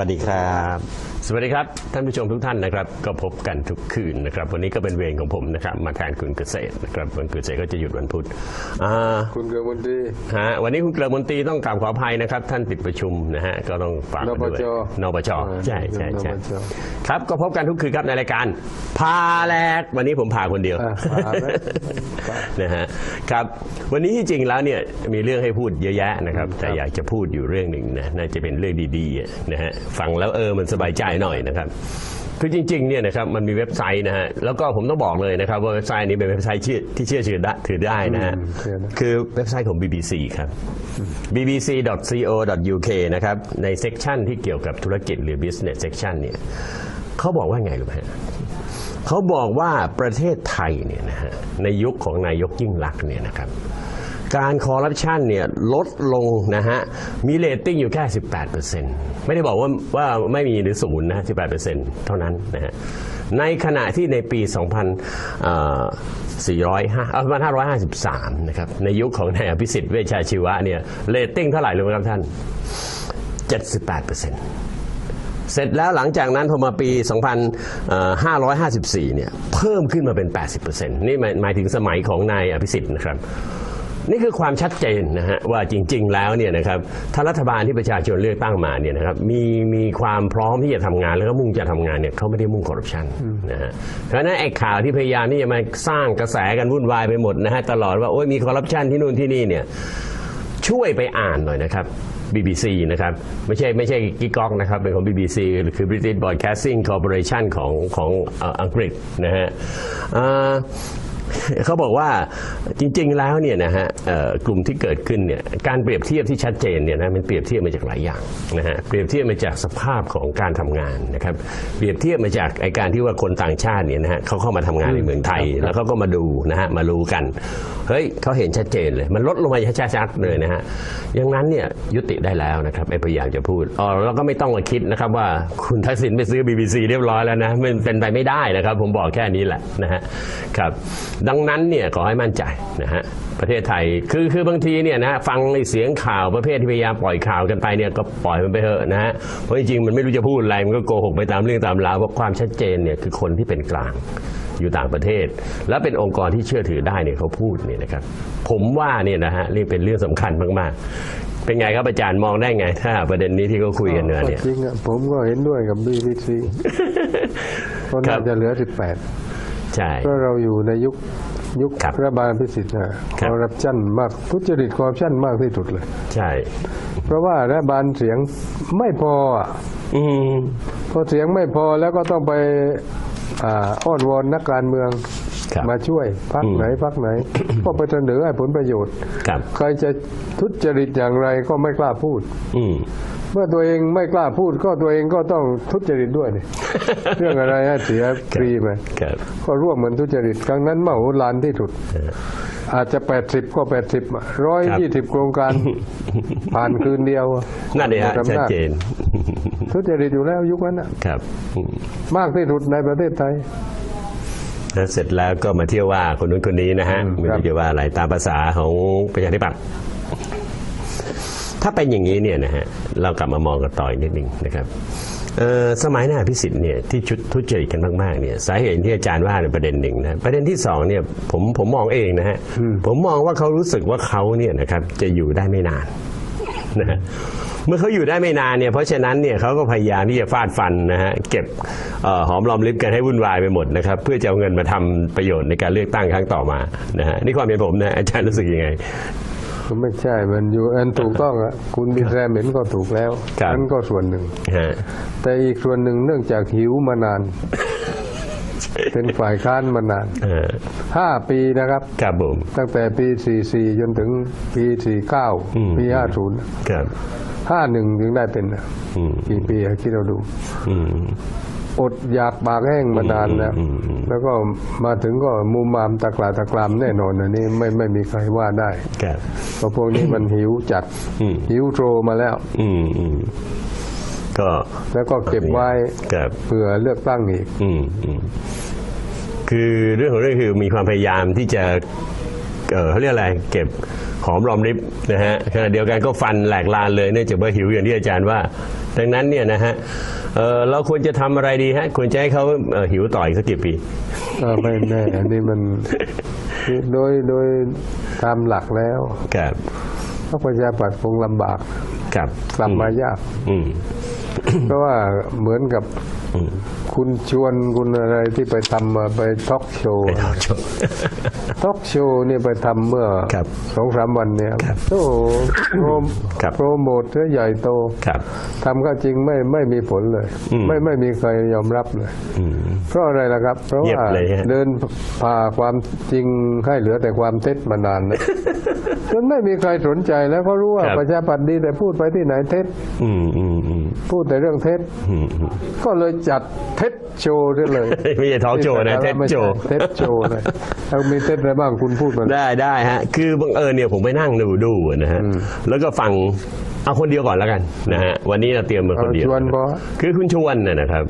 วัสดีครับ สวัสดีครับ ท่านผู้ชมทุกท่านนะครับ ก็พบกันทุกคืนนะครับ วันนี้ก็เป็นเวรของผมนะครับ มาแทนคุณเกษตรนะครับวันเกษตรก็จะหยุดวันพุธอ่าคุณเกือมนตรีฮะวันนี้คุณเกลือมนตรีต้องกราบขออภัยนะครับ ท่านติดประชุมนะฮะก็ต้องฝากมาด้วยนปจนปจใช่ใช่ใช่นปจครับก็พบกันทุกคืนครับในรายการพาแลกวันนี้ผมพาคนเดียวอ่าพาแลก นะฮะครับวันนี้ที่จริงแล้วเนี่ยมีเรื่องให้พูดเยอะแยะนะครับ แต่อยากจะพูดอยู่เรื่องหนึ่งนะน่าจะเป็นเรื่องดีๆอะนะฮะฟังแล้วเออมันสบายใจหน่อยนะครับคือจริงๆเนี่ยนะครับมันมีเว็บไซต์นะฮะแล้วก็ผมต้องบอกเลยนะครับว่าเว็บไซต์นี้เป็นเว็บไซต์เชื่อที่เชื่อถือได้ถือได้นะฮะอืมเชื่อได้คือเว็บไซต์ของ BBC ครับ bbc.co.uk นะครับในเซกชันที่เกี่ยวกับธุรกิจหรือ business section เนี่ยเขาบอกว่าไงรู้ไหมฮะเขาบอกว่าประเทศไทยเนี่ยนะฮะในยุคของนายกยิ่งลักษณ์เนี่ยนะครับ การคอร์รัปชันเนี่ยลดลงนะฮะ มีเรตติ้งอยู่แค่ 18%ไม่ได้บอกว่าว่าไม่มีหรือศูนย์นะ 18%เท่านั้นนะฮะ ในขณะที่ในปี2 405เอา2553 นะครับ ในยุคของนายอภิสิทธิ์เวชชาชีวะเนี่ยเรตติ้งเท่าไหร่รู้ไหมครับท่าน 78%เสร็จแล้วหลังจากนั้นพอมาปี 2554 เนี่ย เพิ่มขึ้นมาเป็น 80%นี่หมายถึงสมัยของนายอภิสิทธิ์นะครับ นี่คือความชัดเจนนะฮะว่าจริง ๆ แล้วเนี่ยนะครับถ้ารัฐบาลที่ประชาชนเลือกตั้งมาเนี่ยนะครับมีมีความพร้อมที่จะทำงานแล้วก็มุ่งจะทำงานเนี่ยเขาไม่ได้มุ่งคอร์รัปชันนะฮะเพราะฉะนั้นไอ้ข่าวที่พยายามที่จะมาสร้างกระแสกันวุ่นวายไปหมดนะฮะตลอดว่าโอ้ยมีคอร์รัปชันที่นู่นที่นี่เนี่ยช่วยไปอ่านหน่อยนะครับ BBC นะครับไม่ใช่ไม่ใช่กิ๊กก๊อกนะครับเป็นของ BBC หรือคือ British Broadcasting Corporation ของของอังกฤษนะฮะอ่า เขาบอกว่าจริงๆแล้วเนี่ยนะฮะเอ่อกลุ่มที่เกิดขึ้นเนี่ยการเปรียบเทียบที่ชัดเจนเนี่ยนะมันเปรียบเทียบมาจากหลายอย่างนะฮะเปรียบเทียบมาจากสภาพของการทำงานนะครับเปรียบเทียบมาจากไอการที่ว่าคนต่างชาติเนี่ยนะฮะเขาเข้ามาทำงานในเมืองไทย แล้วเขาก็มาดูนะฮะมารู้กันเฮ้ยเขาเห็นชัดเจนเลย มันลดลงมาชัดๆเลยนะฮะอย่างนั้นเนี่ยยุติได้แล้วนะครับไอ้พยายามจะพูดอ๋อแล้วก็ไม่ต้องมาคิดนะครับว่าคุณทักษิณไปซื้อ BBC เรียบร้อยแล้วนะมันเป็นไปไม่ได้นะครับ ผมบอกแค่นี้แหละนะฮะครับดังนั้นเนี่ยขอให้มั่นใจนะฮะประเทศไทยคือคือบางทีเนี่ยนะฟังไอ้เสียงข่าวประเภทที่พยายามปล่อยข่าวกันไปเนี่ยก็ปล่อยมันไปเถอะนะฮะเพราะจริงๆมันไม่รู้จะพูดอะไรมันก็โกหกไปตามเรื่องตามราวเพราะความชัดเจนเนี่ยคือคนที่เป็นกลางอยู่ต่างประเทศ แล้วเป็นองค์กรที่เชื่อถือได้เนี่ยเขาพูดเนี่ยนะครับผมว่าเนี่ยนะฮะนี่เป็นเรื่องสำคัญมากๆ เป็นไงครับอาจารย์มองได้ไง ถ้า ประเด็นนี้ที่เขาคุยกันเนี่ยเนี่ยจริงอะผมก็เห็นด้วยกับ BBC ก็ครัน่าบจะเหลือ18 ใช่ เพราะเราอยู่ในยุคยุคครับรัฐบาลพิสิทธิ์นะครัคบ อร์รัปชันมากทุจริตคอร์รัปชันมากที่สุดเลย ใช่ เพราะว่ารัฐบาลเสียงไม่พออะอืมพอเสียงไม่พอแล้วก็ต้องไปอ่าอ้อนวอนนักการเมืองครับ มาช่วยพักอืมไหนพักไหน ก็ไปเสนอให้ผลประโยชน์ ครับ ใครจะทุจริตอย่างไรก็ไม่กล้าพูด อืม เมื่อตัวเองไม่กล้าพูดก็ตัวเองก็ต้องทุจริตด้วยนี่ เรื่องอะไรให้เสียฟรีไปครับก็ร่วมเหมือนทุจริตครั้งนั้นมโหฬารที่สุด อาจจะ80ก็80ร้อยยี่สิบโครงการผ่านคืนเดียวนั่นเองฮะหมอำชัดนาจเจนทุจริตอยู่แล้วยุคนั้นน่ะครับอืมมากที่สุดในประเทศไทยแล้วเสร็จแล้วก็มาเที่ยวว่าคนนู้นคนนี้นะฮะอืมไม่ครัรู้บจะว่าอะไรตามภาษาของประชาธิปัตย์ ถ้าเป็นอย่างนี้เนี่ยนะฮะเรากลับมามองกันต่ออีกนิดหนึ่งนะครับสมัยหน้าพิสิทธิ์เนี่ยที่ชุดทุจริตกันมากๆเนี่ยสาเหตุที่อาจารย์ว่าในประเด็นหนึ่งนะประเด็นที่สองเนี่ยผมผมมองเองนะฮะผมมองว่าเขารู้สึกว่าเขาเนี่ยนะครับจะอยู่ได้ไม่นานนะฮะเมื่อเขาอยู่ได้ไม่นานเนี่ยเพราะฉะนั้นเนี่ยเขาก็พยายามที่จะฟาดฟันนะฮะเก็บออหอมรอมริบกันให้วุ่นวายไปหมดนะครับเพื่อจะเอาเงินมาทำประโยชน์ในการเลือกตั้งครั้งต่อมานะฮะนี่ความเห็นผมนะอาจารย์รู้สึกยังไง ไม่ใช่ มันอยู่อันถูกต้องอะคุณบินแรมเห็นก็ถูกแล้วครับ นั่นก็ส่วนหนึ่ง ฮะแต่อีกส่วนหนึ่งเนื่องจากหิวมานาน เป็นฝ่ายค้านมานานเอ่อห้าปีนะครับ ครับผม ตั้งแต่ปี 44 จนถึงปี อืม 49 ปี 50 ครับ51 ถึงได้เป็นน่ะอืมกี่ปีอะคิดเราดู อืม อดอยากปากแห้งมานานแล้วอืมอืมแล้วก็มาถึงก็มุมมามตะกลาตะกรามแน่นอนอันนี้ไม่ไม่มีใครว่าได้ครับเพราะพวกนี้มันหิวจัดอืมหิวโตรมาแล้วอืมอืมก็แล้วก็เก็บไว้ครับเผื่อเลือกตั้งอีกอืมอืมคือเรื่องของเรื่องคือมีความพยายามที่จะเออเขาเรียกอะไร เก็บหอมรอมริบนะฮะขณะเดียวกันก็ฟันแหลกลานเลยเนื่องจากว่าหิวอย่างที่อาจารย์ว่า ดังนั้นเนี่ยนะฮะ เอ่อเราควรจะทำอะไรดีฮะ ควรจะให้เขาเอ่อหิวต่ออีกสักกี่ปี เออไม่แน่ อันนี้มันโดยโดยตามหลักแล้วครับพรรคประชาธิปัตย์คงลำบากครับกลับมายาก อืม เพราะว่าเหมือนกับอืม คุณชวนคุณอะไรที่ไปทำมาไปทอล์กโชว์ไปทำชมทอล์กโชว์เนี่ยไปทำเมื่อครับสองสามวันเนี่ยโอ้โหโปรครับโปรโมทใหญ่โตครับ ทำก็จริงไม่ไม่มีผลเลย อืม ไม่ไม่มีใครยอมรับเลย อืม เพราะอะไรล่ะครับ เพราะเงียบว่าเลยฮะ เดินผ่าความจริงให้เหลือแต่ความเท็จมานานแล้วจนไม่มีใครสนใจแล้วก็รู้ว่าครับ ประชาธิปัตย์ดีแต่พูดไปที่ไหนเท็จอืมอืมอืมพูดแต่เรื่องเท็จ อืมอืม ก็เลยจัดเท็จโชว์ได้เลยไม่ใช่ทอล์กโชว์นะเท็จไม่โชใช่ว์เท็จโชว์เลยเอามีเท็จอะไรบ้างคุณพูดมาได้ได้ฮะ คือบังเอิญเนี่ยผมไปนั่งดูดูนะฮะแล้วก็ฟังเอาคนเดียวก่อนแล้วกันนะฮะวันนี้เราเตรียมมาคนเดียวเอาชวนพอคือคุณชวนน่ะนะครับ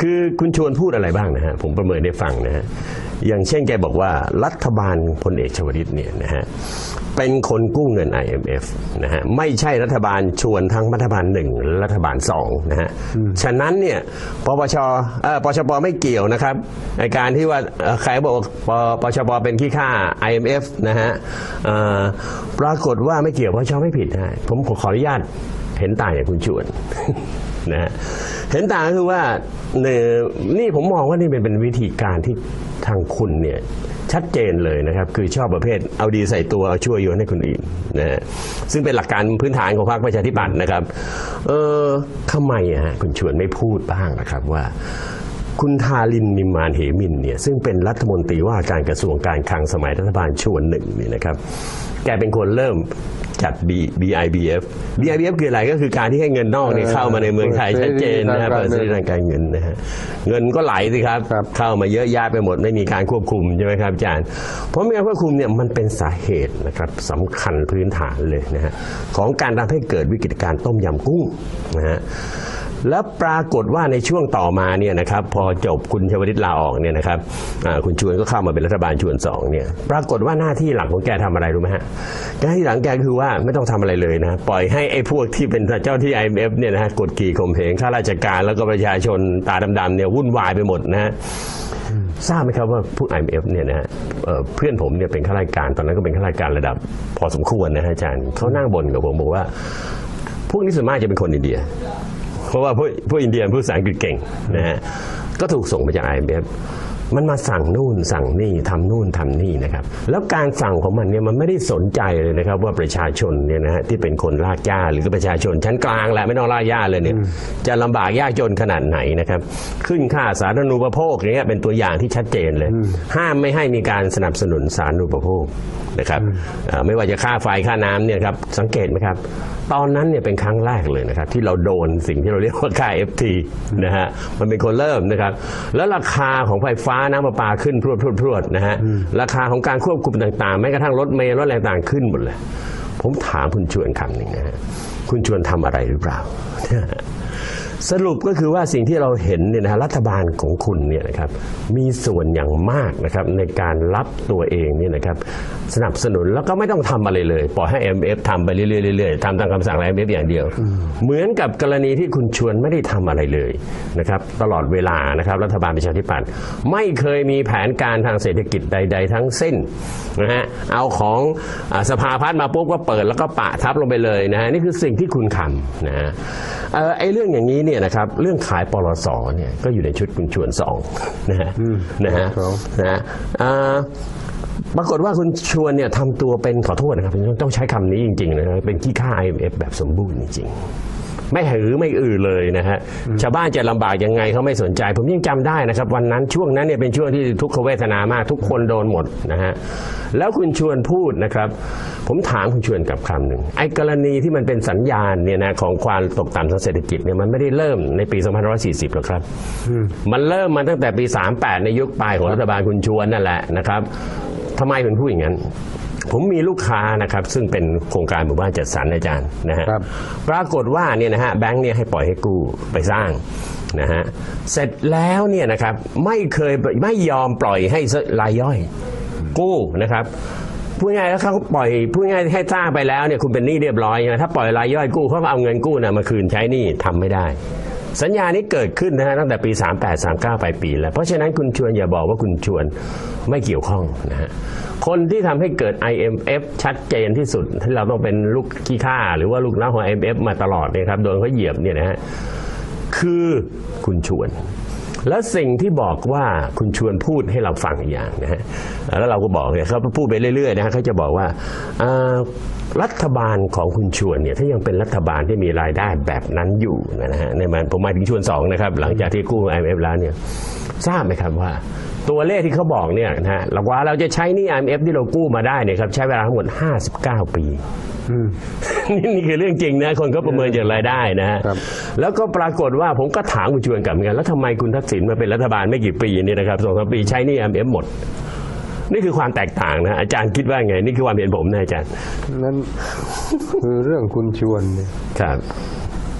คือคุณชวนพูดอะไรบ้างนะฮะผมประเมินได้ฟังนะฮะอย่างเช่นแกบอกว่ารัฐบาลพลเอกชวลิตเนี่ยนะฮะ เป็นคนกู้เงิน IMF นะฮะไม่ใช่รัฐบาลชวนทั้งรัฐบาลหนึ่งและรัฐบาลสองนะฮะฉะนั้นเนี่ยปปชเอ่อปชปไม่เกี่ยวนะครับในการที่ว่าเอ่อใครบอกว่าปปชปเป็นขี้ข้า IMF นะฮะเอ่อปรากฏว่าไม่เกี่ยวปปชไม่ผิดนะฮะผมขออนุญาตเห็นต่างอย่างคุณชวนนะฮะเห็นต่างก็คือว่าเนี่ยนี่ผมมองว่านี่เป็นเป็นวิธีการที่ทางคุณเนี่ย ชัดเจนเลยนะครับ คือชอบประเภทเอาดีใส่ตัว เอาชั่วโยนให้คนอื่นนะฮะซึ่งเป็นหลักการพื้นฐานของพรรคประชาธิปัตย์นะครับ เออทำไมอะฮะคุณชวนไม่พูดบ้างนะครับว่าคุณทารินนิมมานเหมินเนี่ยซึ่งเป็นรัฐมนตรีว่าการกระทรวงการคลังสมัยรัฐบาลชวนหนึ่งเนี่ยนะครับ แกเป็นคนเริ่ม จัด B BIBF BIBF คืออะไรก็คือการที่ให้เงินนอกเนี่ยเออเข้ามาในเมืองไทยเปิดชัดเจนนะครับเสรีเปิดเสรีทางการเงินทางการเงินนะฮะเงินก็ไหลสิครับครับ เข้ามาเยอะแยะไปหมดไม่มีการควบคุมใช่ไหมครับอาจารย์ เพราะไม่การควบคุมเนี่ยมันเป็นสาเหตุนะครับสำคัญพื้นฐานเลยนะฮะของการทำให้เกิดวิกฤตการณ์ต้มยำกุ้งนะฮะ แล้วปรากฏว่าในช่วงต่อมาเนี่ยนะครับพอจบคุณชวลิตลาออกเนี่ยนะครับคุณชวนก็เข้ามาเป็นรัฐบาลชวนสองเนี่ยปรากฏว่าหน้าที่หลักของแกทำอะไรรู้ไหมฮะหน้าที่หลังแกคือว่าไม่ต้องทำอะไรเลยนะปล่อยให้ไอ้พวกที่เป็นเจ้าที่ IMF เนี่ยนะกดขี่ข่มเหงข้าราชการแล้วก็ประชาชนตาดำๆเนี่ยวุ่นวายไปหมดนะทราบไหมครับว่าพวก IMF เนี่ยนะเเพื่อนผมเนี่ยเป็นข้าราชการตอนนั้นก็เป็นข้าราชการระดับ พอสมควรนะฮะอาจารย์เขานั่งบนกับผมบอกว่า พวกนี้ส่วนมากจะเป็นคนอินเดีย เพราะว่าพวกพวกอินเดียพูดภาษาอังกฤษเก่งนะฮะก็ถูกส่งมาจาก IMF มันมาสั่งนู่นสั่งนี่ทำนู่นทำนี่นะครับ แล้วการสั่งของมันเนี่ยมันไม่ได้สนใจเลยนะครับ ว่าประชาชนเนี่ยนะฮะที่เป็นคนลากย่าหรือก็ประชาชนชั้นกลางแหละไม่ต้องลากย่าเลยเนี่ยจะลำบากยากจนขนาดไหนนะครับ ขึ้นค่าสาธารณูปโภคอย่างเงี้ยเป็นตัวอย่างที่ชัดเจนเลย ห้ามไม่ให้มีการสนับสนุนสาธารณูปโภคนะครับอ่าไม่ว่าจะค่าไฟค่าน้ำเนี่ยครับสังเกตไหมครับ ตอนนั้นเนี่ยเป็นครั้งแรกเลยนะครับ ที่เราโดนสิ่งที่เราเรียกว่าค่า FT นะฮะมันเป็นคนเริ่มนะครับ แล้วราคาของไฟฟ้าน้ำประปาขึ้นพรวดพรวดพรวดนะฮะราคาของการควบคุมต่างๆแม้กระทั่งรถเมล์รถอะไรต่างๆขึ้นหมดเลย ผมถามคุณชวนคำหนึ่งนะฮะคุณชวนทำอะไรหรือเปล่า สรุปก็คือว่าสิ่งที่เราเห็นเนี่ยนะฮะรัฐบาลของคุณเนี่ยนะครับมีส่วนอย่างมากนะครับในการรับตัวเองเนี่ยนะครับ สนับสนุนแล้วก็ไม่ต้องทำอะไรเลย ปล่อยให้ MF ทำไปเรื่อยๆเรื่อยๆทำตามคำสั่งของ MF อย่างเดียว เหมือนกับกรณีที่คุณชวนไม่ได้ทำอะไรเลยนะครับตลอดเวลานะครับรัฐบาลประชาธิปัตย์ไม่เคยมีแผนการทางเศรษฐกิจใด ๆ ทั้งสิ้นนะฮะเอาของอาสภาพัฒน์มาปุ๊บก็เปิดแล้วก็ปะทับลงไปเลยนะฮะนี่คือสิ่งที่คุณทำนะฮะเอ่อไอ้เรื่องอย่างนี้เนี่ยนะครับเรื่องขายปลสเนี่ยก็อยู่ในชุดคุณชวนสองนะฮะนะฮะสองนะฮะอ่า ปรากฏว่าคุณชวนเนี่ยทำตัวเป็นขอโทษนะครับต้องใช้คำนี้จริงๆนะครับเป็นขี้ข้า IMF แบบสมบูรณ์จริงๆ ไม่หือไม่อือเลยนะฮะชาวบ้านจะลำบากยังไงเขาไม่สนใจ ผมยังจำได้นะครับ วันนั้นช่วงนั้นเนี่ยเป็นช่วงที่ทุกขเวทนามาก ทุกคนโดนหมดนะฮะแล้วคุณชวนพูดนะครับ ผมถามคุณชวนกับคำหนึ่งไอ้กรณีที่มันเป็นสัญญาณเนี่ยนะของความตกต่ำทางเศรษฐกิจเนี่ยมันไม่ได้เริ่มในปี2540 หรอกครับ มันเริ่มมาตั้งแต่ปี 38 ในยุคปลายของรัฐบาลคุณชวนนั่นแหละนะครับ ทำไมเป็นพูดอย่างนั้น ผมมีลูกค้านะครับ ซึ่งเป็นโครงการหมู่บ้านจัดสรรอาจารย์นะฮะครับ ปรากฏว่าเนี่ยนะฮะแบงค์เนี่ยให้ปล่อยให้กู้ไปสร้างนะฮะเสร็จแล้วเนี่ยนะครับไม่เคยไม่ยอมปล่อยให้รายย่อย กู้นะครับพูดง่ายๆแล้วเขาปล่อยพูดง่ายๆให้สร้างไปแล้วเนี่ยคุณเป็นหนี้เรียบร้อยนะถ้าปล่อยรายย่อยกู้เขาก็เอาเงินกู้นะมาคืนใช้หนี้ทำไม่ได้ สัญญานี้เกิดขึ้นนะฮะตั้งแต่ปี 38 39ไปปีแล้ว เพราะฉะนั้นคุณชวนอย่าบอกว่าคุณชวนไม่เกี่ยวข้องนะฮะคนที่ทำให้เกิด IMF ชัดเจนที่สุดที่เราต้องเป็นลูกขี้ข้าหรือว่าลูกน้าของ IMF มาตลอดเนี่ยครับโดนเขาเหยียบเนี่ยนะฮะคือคุณชวน แล้วสิ่งที่บอกว่าคุณชวนพูดให้เราฟังอีกอย่างนะฮะแล้วเราก็บอกเนี่ยเขาพูดไปเรื่อยๆนะฮะเขาจะบอกว่ารัฐบาลของคุณชวนเนี่ยถ้ายังเป็นรัฐบาลที่มีรายได้แบบนั้นอยู่นะฮะในมันผมหมายถึงชวนสองนะครับ หลังจากที่กู้ IMF แล้วเนี่ยทราบไหมครับว่าตัวเลขที่เขาบอกเนี่ยนะฮะเราว่าเราจะใช้หนี่ IMF ที่เรากู้มาได้เนี่ยครับใช้เวลาทั้งหมด 59 ปี นี่นี่คือเรื่องจริงนะคนก็ประเมินจากรายได้นะฮะครับ แล้วก็ปรากฏว่าผมก็ถามคุณชวนกลับเหมือนกันแล้วทำไมคุณทักษิณมาเป็นรัฐบาลไม่กี่ปีนี่นะครับสองสามปีใช้หนี่ IMF หมด นี่คือความแตกต่างนะอาจารย์คิดว่าไง นี่คือความเห็นผมนะอาจารย์นั่นคือเรื่องคุณชวนเนี่ยครับ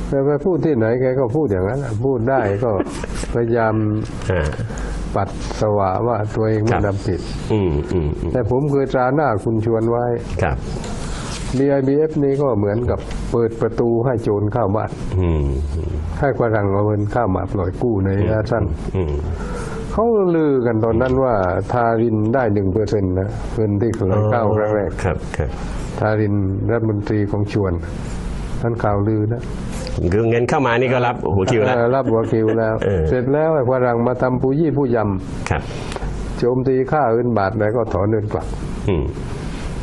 แกไปพูดที่ไหนแกก็พูดอย่างนั้นน่ะพูดได้ก็พยายามอ่า ปัดสวะว่าตัวเองคไม่รับ ทำผิด อืมอืมอืมแต่ผมเคยตราหน้าคุณชวนไว้ ครับ BIBF นี้ก็เหมือนกับเปิดประตูให้โจรเข้าบ้านอืมให้ฝรั่งเอาเงินเข้ามาปล่อยกู้ในระยะสั้นอืมเขาลือกันตอนนั้นว่า ทารินได้หนึ่งเปอร์เซ็นต์นะเงินที่เคยเข้าครั้งแรกครับครับทารินรัฐมนตรีของชวนท่านข่าวลือนะคือเงินเข้ามานี่ก็รับหัวคิวแล้วเออรับหัวคิวแล้วเออเสร็จแล้วไอ้ฝรั่งมาทำผู้ยี่ผู้ยครับำโจมตีค่าเงินบาทแล้วก็ถอนเงินกลับ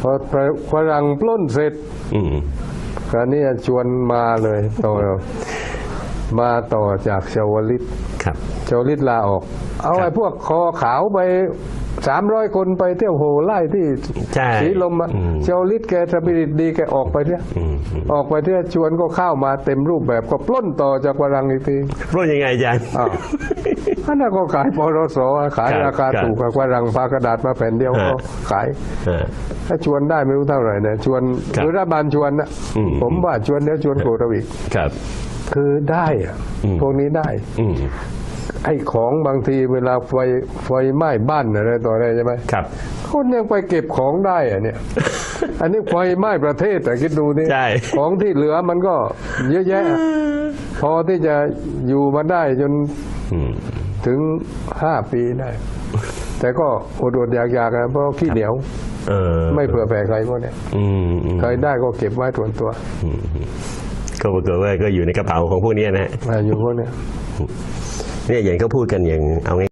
อืมพอฝรั่งปล้นเสร็จอืมคราวนี้ชวนมาเลยต่อมาต่อจากชาวลิตครับชาวลิตลาออก เอาครับไอ้พวกคอขาวไป สามร้อยคนไปเที่ยวโหไล่ที่ใช่สีลมอะอืมชาวลิตแกสปิริตดีแกออกไปเนี่ย อืมอืมออกไปที่ชวนก็เข้ามาเต็มรูปแบบก็ปล้นต่อจากฝรั่งอีกที รู้ยังไงอาจารย์ อ้าว อันนั้นก็ขายปรสขายครับราคาครับถูกกับฝรั่งพากระดาษมาแผ่นเดียวฮะ ก็ขายอ่าถ้าชวนได้ไม่รู้เท่าไหร่นะชวนครับหรือรัฐบาลชวนนะอืม ผมว่าชวนเดี๋ยวชวนโกรธเราอีก ครับ คือได้อะอืมพวกนี้ได้ อืม ไอ้ของบางทีเวลาไฟไฟไหม้บ้านอะไรต่ออะไรใช่ไหมครับ คนยังไปเก็บของได้อะเนี่ย อันนี้ไฟไหม้ประเทศแต่คิดดูนี่ใช่ ของที่เหลือมันก็เยอะแยะ พอที่จะอยู่มาได้จนอืมถึงห้าปีได้ แต่ก็อดอดๆอยากๆนะเพราะขี้เหนียวเออไม่เผื่อแผ่ใครพวกเนี้ยอืมอืมใครได้ก็เก็บไว้ส่วนตัวก็ปรากฏว่าก็อยู่ในกระเป๋าของพวกเนี้ยนะฮะอ่าอยู่พวกเนี้ย เนี่ยอย่างเขาพูดกันอย่างเอาง